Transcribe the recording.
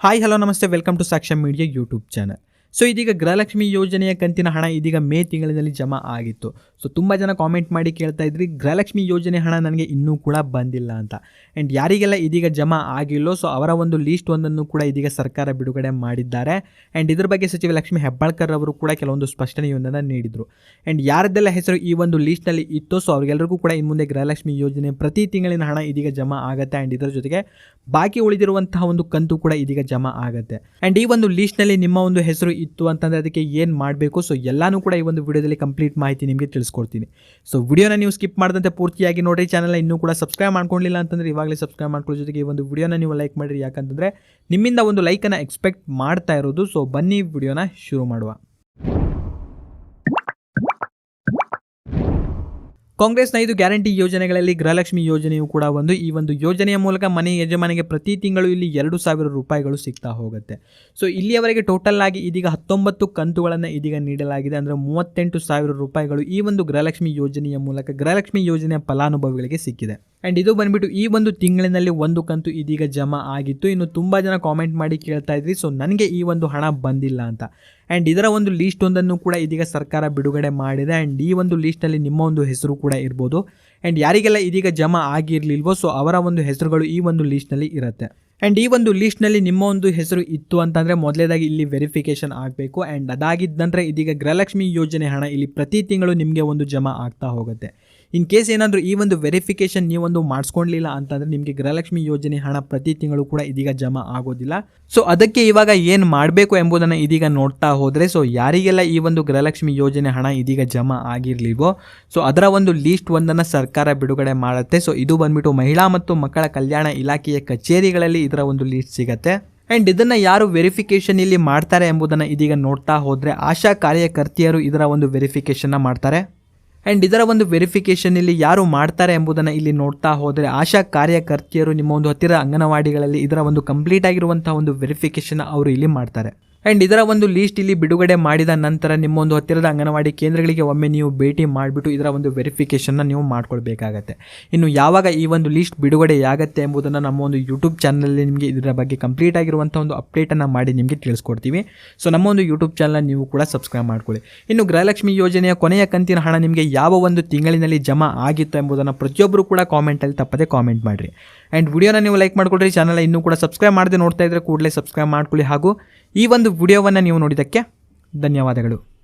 Hi hello namaste welcome to Sakshyam media YouTube channel. So ಇದೀಗ ಗೃಹಲಕ್ಷ್ಮಿ ಯೋಜನೆಯ ಕಂತಿನ ಹಣ ಇದೀಗ ಮೇ ತಿಂಗಳಿನಲ್ಲಿ ಜಮಾ ಆಗಿತ್ತು. ಸೊ ತುಂಬ ಜನ ಕಾಮೆಂಟ್ ಮಾಡಿ ಕೇಳ್ತಾ ಇದ್ರಿ, ಗೃಹಲಕ್ಷ್ಮಿ ಯೋಜನೆ ಹಣ ನನಗೆ ಇನ್ನೂ ಕೂಡ ಬಂದಿಲ್ಲ ಅಂತ. ಆ್ಯಂಡ್ ಯಾರಿಗೆಲ್ಲ ಇದೀಗ ಜಮಾ ಆಗಿಲ್ಲೋ ಸೊ ಅವರ ಒಂದು ಲೀಸ್ಟ್ ಒಂದನ್ನು ಕೂಡ ಇದೀಗ ಸರ್ಕಾರ ಬಿಡುಗಡೆ ಮಾಡಿದ್ದಾರೆ. ಆ್ಯಂಡ್ ಇದ್ರ ಬಗ್ಗೆ ಸಚಿವ ಲಕ್ಷ್ಮಿ ಹೆಬ್ಬಾಳ್ಕರ್ ಅವರು ಕೂಡ ಕೆಲವೊಂದು ಸ್ಪಷ್ಟನೆಯೊಂದನ್ನು ನೀಡಿದರು. ಆ್ಯಂಡ್ ಯಾರದ್ದೆಲ್ಲ ಹೆಸರು ಈ ಒಂದು ಲೀಸ್ಟ್ನಲ್ಲಿ ಇತ್ತು ಸೊ ಅವ್ರಿಗೆಲ್ಲರಿಗೂ ಕೂಡ ಇನ್ನು ಮುಂದೆ ಗೃಹಲಕ್ಷ್ಮಿ ಯೋಜನೆ ಪ್ರತಿ ತಿಂಗಳಿನ ಹಣ ಇದೀಗ ಜಮಾ ಆಗುತ್ತೆ. ಆ್ಯಂಡ್ ಇದರ ಜೊತೆಗೆ ಬಾಕಿ ಉಳಿದಿರುವಂತಹ ಒಂದು ಕಂತು ಕೂಡ ಇದೀಗ ಜಮಾ ಆಗುತ್ತೆ. ಆ್ಯಂಡ್ ಈ ಒಂದು ಲೀಸ್ಟ್ನಲ್ಲಿ ನಿಮ್ಮ ಒಂದು ಹೆಸರು ಇತ್ತು ಅಂತಂದರೆ ಅದಕ್ಕೆ ಏನು ಮಾಡಬೇಕು? ಸೊ ಎಲ್ಲನೂ ಕೂಡ ಈ ಒಂದು ವಿಡಿಯೋದಲ್ಲಿ ಕಂಪ್ಲೀಟ್ ಮಾಹಿತಿ ನಿಮಗೆ ತಿಳಿಸ್ಕೊಡ್ತೀನಿ. ಸೊ ವಿಡಿಯೋನ ನೀವು ಸ್ಕಿಪ್ ಮಾಡಿದಂತೆ ಪೂರ್ತಿಯಾಗಿ ನೋಡಿರಿ. ಚಾನಲ್ ಇನ್ನೂ ಕೂಡ ಸಬ್ಸ್ಕ್ರೈಬ್ ಮಾಡ್ಕೊಂಡಿಲ್ಲ ಅಂತಂದರೆ ಇವಾಗಲೇ ಸಬ್ಸ್ಕ್ರೈಬ್ ಮಾಡ್ಕೊಳ್ಳೋ ಜೊತೆಗೆ ಈ ಒಂದು ವಿಡಿಯೋನ ನೀವು ಲೈಕ್ ಮಾಡಿರಿ. ಯಾಕಂತಂದರೆ ನಿಮ್ಮಿಂದ ಒಂದು ಲೈಕನ್ನು ಎಕ್ಸ್ಪೆಕ್ಟ್ ಮಾಡ್ತಾ ಇರೋದು. ಸೊ ಬನ್ನಿ ವಿಡಿಯೋನ ಶುರು ಮಾಡುವ. ಕಾಂಗ್ರೆಸ್ನ ಐದು ಗ್ಯಾರಂಟಿ ಯೋಜನೆಗಳಲ್ಲಿ ಗೃಹಲಕ್ಷ್ಮಿ ಯೋಜನೆಯು ಕೂಡ ಒಂದು. ಈ ಒಂದು ಯೋಜನೆಯ ಮೂಲಕ ಮನೆ ಯಜಮಾನಿಗೆ ಪ್ರತಿ ತಿಂಗಳು ಇಲ್ಲಿ ಎರಡು ಸಾವಿರ ರೂಪಾಯಿಗಳು ಸಿಗ್ತಾ ಹೋಗುತ್ತೆ. ಸೊ, ಇಲ್ಲಿಯವರೆಗೆ ಟೋಟಲ್ ಆಗಿ ಇದೀಗ ಹತ್ತೊಂಬತ್ತು ಕಂತುಗಳನ್ನು ಇದೀಗ ನೀಡಲಾಗಿದೆ. ಅಂದರೆ ಮೂವತ್ತೆಂಟು ಸಾವಿರ ರೂಪಾಯಿಗಳು ಈ ಒಂದು ಗೃಹಲಕ್ಷ್ಮಿ ಯೋಜನೆಯ ಮೂಲಕ ಗೃಹಲಕ್ಷ್ಮಿ ಯೋಜನೆಯ ಫಲಾನುಭವಿಗಳಿಗೆ ಸಿಕ್ಕಿದೆ. ಆ್ಯಂಡ್ ಇದು ಬಂದುಬಿಟ್ಟು ಈ ಒಂದು ತಿಂಗಳಿನಲ್ಲಿ ಒಂದು ಕಂತು ಇದೀಗ ಜಮಾ ಆಗಿತ್ತು. ಇನ್ನು ತುಂಬ ಜನ ಕಾಮೆಂಟ್ ಮಾಡಿ ಕೇಳ್ತಾ ಇದ್ರಿ ಸೊ ನನಗೆ ಈ ಒಂದು ಹಣ ಬಂದಿಲ್ಲ ಅಂತ. ಆ್ಯಂಡ್ ಇದರ ಒಂದು ಲೀಸ್ಟ್ ಒಂದನ್ನು ಕೂಡ ಇದೀಗ ಸರ್ಕಾರ ಬಿಡುಗಡೆ ಮಾಡಿದೆ. ಆ್ಯಂಡ್ ಈ ಒಂದು ಲೀಸ್ಟಲ್ಲಿ ನಿಮ್ಮ ಒಂದು ಹೆಸರು ಕೂಡ ಇರ್ಬೋದು. ಆ್ಯಂಡ್ ಯಾರಿಗೆಲ್ಲ ಇದೀಗ ಜಮಾ ಆಗಿರಲಿಲ್ವೋ ಸೊ ಅವರ ಒಂದು ಹೆಸರುಗಳು ಈ ಒಂದು ಲೀಸ್ಟ್ನಲ್ಲಿ ಇರುತ್ತೆ. ಆ್ಯಂಡ್ ಈ ಒಂದು ಲೀಸ್ಟ್ನಲ್ಲಿ ನಿಮ್ಮ ಒಂದು ಹೆಸರು ಇತ್ತು ಅಂತಂದರೆ ಮೊದಲೇದಾಗಿ ಇಲ್ಲಿ ವೆರಿಫಿಕೇಷನ್ ಆಗಬೇಕು. ಆ್ಯಂಡ್ ಅದಾಗಿದ್ದ ನಂತರ ಇದೀಗ ಗೃಹಲಕ್ಷ್ಮಿ ಯೋಜನೆ ಹಣ ಇಲ್ಲಿ ಪ್ರತಿ ತಿಂಗಳು ನಿಮಗೆ ಒಂದು ಜಮಾ ಆಗ್ತಾ ಹೋಗುತ್ತೆ. ಇನ್ ಕೇಸ್ ಏನಾದರೂ ಈ ಒಂದು ವೆರಿಫಿಕೇಷನ್ ನೀವೊಂದು ಮಾಡಿಸ್ಕೊಳ್ಲಿಲ್ಲ ಅಂತಂದರೆ ನಿಮಗೆ ಗೃಹಲಕ್ಷ್ಮಿ ಯೋಜನೆ ಹಣ ಪ್ರತಿ ತಿಂಗಳು ಕೂಡ ಇದೀಗ ಜಮಾ ಆಗೋದಿಲ್ಲ. ಸೊ ಅದಕ್ಕೆ ಇವಾಗ ಏನು ಮಾಡಬೇಕು ಎಂಬುದನ್ನು ಇದೀಗ ನೋಡ್ತಾ ಹೋದರೆ ಸೊ ಯಾರಿಗೆಲ್ಲ ಈ ಒಂದು ಗೃಹಲಕ್ಷ್ಮಿ ಯೋಜನೆ ಹಣ ಇದೀಗ ಜಮಾ ಆಗಿರಲಿವೋ ಸೊ ಅದರ ಒಂದು ಲೀಸ್ಟ್ ಒಂದನ್ನು ಸರ್ಕಾರ ಬಿಡುಗಡೆ ಮಾಡುತ್ತೆ. ಸೊ ಇದು ಬಂದ್ಬಿಟ್ಟು ಮಹಿಳಾ ಮತ್ತು ಮಕ್ಕಳ ಕಲ್ಯಾಣ ಇಲಾಖೆಯ ಕಚೇರಿಗಳಲ್ಲಿ ಇದರ ಒಂದು ಲೀಸ್ಟ್ ಸಿಗತ್ತೆ. ಆ್ಯಂಡ್ ಇದನ್ನು ಯಾರು ವೆರಿಫಿಕೇಷನ್ ಇಲ್ಲಿ ಮಾಡ್ತಾರೆ ಎಂಬುದನ್ನು ಇದೀಗ ನೋಡ್ತಾ ಹೋದರೆ ಆಶಾ ಕಾರ್ಯಕರ್ತೆಯರು ಇದರ ಒಂದು ವೆರಿಫಿಕೇಷನ್ನ ಮಾಡ್ತಾರೆ. ಆ್ಯಂಡ್ ಇದರ ಒಂದು ವೆರಿಫಿಕೇಷನ್ ಇಲ್ಲಿ ಯಾರು ಮಾಡ್ತಾರೆ ಎಂಬುದನ್ನು ಇಲ್ಲಿ ನೋಡ್ತಾ ಹೋದರೆ ಆಶಾ ಕಾರ್ಯಕರ್ತೆಯರು ನಿಮ್ಮ ಒಂದು ಹತ್ತಿರ ಅಂಗನವಾಡಿಗಳಲ್ಲಿ ಇದರ ಒಂದು ಕಂಪ್ಲೀಟ್ ಆಗಿರುವಂತಹ ಒಂದು ವೆರಿಫಿಕೇಷನ್ ಅವರು ಇಲ್ಲಿ ಮಾಡ್ತಾರೆ. ಆ್ಯಂಡ್ ಇದರ ಒಂದು ಲೀಸ್ಟ್ ಇಲ್ಲಿ ಬಿಡುಗಡೆ ಮಾಡಿದ ನಂತರ ನಿಮ್ಮೊಂದು ಹತ್ತಿರದ ಅಂಗನವಾಡಿ ಕೇಂದ್ರಗಳಿಗೆ ಒಮ್ಮೆ ನೀವು ಭೇಟಿ ಮಾಡಿಬಿಟ್ಟು ಇದರ ಒಂದು ವೆರಿಫಿಕೇಷನ್ನ ನೀವು ಮಾಡ್ಕೊಳ್ಬೇಕಾಗತ್ತೆ. ಇನ್ನು ಯಾವಾಗ ಈ ಒಂದು ಲೀಸ್ಟ್ ಬಿಡುಗಡೆಯಾಗತ್ತೆ ಎಂಬುದನ್ನು ನಮ್ಮ ಒಂದು ಯೂಟ್ಯೂಬ್ ಚಾನಲಲ್ಲಿ ನಿಮಗೆ ಇದರ ಬಗ್ಗೆ ಕಂಪ್ಲೀಟ್ ಆಗಿರುವಂಥ ಒಂದು ಅಪ್ಡೇಟನ್ನು ಮಾಡಿ ನಿಮಗೆ ತಿಳಿಸ್ಕೊಡ್ತೀವಿ. ಸೊ ನಮ್ಮ ಒಂದು ಯೂಟ್ಯೂಬ್ ಚಾನಲ್ ನೀವು ಕೂಡ ಸಬ್ಸ್ಕ್ರೈಬ್ ಮಾಡ್ಕೊಳ್ಳಿ. ಇನ್ನು ಗೃಹಲಕ್ಷ್ಮಿ ಯೋಜನೆಯ ಕೊನೆಯ ಕಂತಿನ ಹಣ ನಿಮಗೆ ಯಾವ ಒಂದು ತಿಂಗಳಿನಲ್ಲಿ ಜಮಾ ಆಗಿತ್ತು ಎಂಬುದನ್ನು ಪ್ರತಿಯೊಬ್ಬರು ಕೂಡ ಕಾಮೆಂಟಲ್ಲಿ ತಪ್ಪದೆ ಕಾಮೆಂಟ್ ಮಾಡಿರಿ. ಆ್ಯಂಡ್ ವಿಡಿಯೋನ ನೀವು ಲೈಕ್ ಮಾಡ್ಕೊಳ್ರಿ ಚಾನಲ್ ಇನ್ನೂ ಕೂಡ ಸಬ್ಸ್ಕ್ರೈಬ್ ಮಾಡದೆ ನೋಡ್ತಾ ಇದ್ದರೆ ಕೂಡಲೇ ಸಬ್ಸ್ಕ್ರೈಬ್ ಮಾಡ್ಕೊಳ್ಳಿ ಹಾಗೂ ಈ ಒಂದು ವಿಡಿಯೋವನ್ನು ನೀವು ನೋಡಿದ್ದಕ್ಕೆ ಧನ್ಯವಾದಗಳು.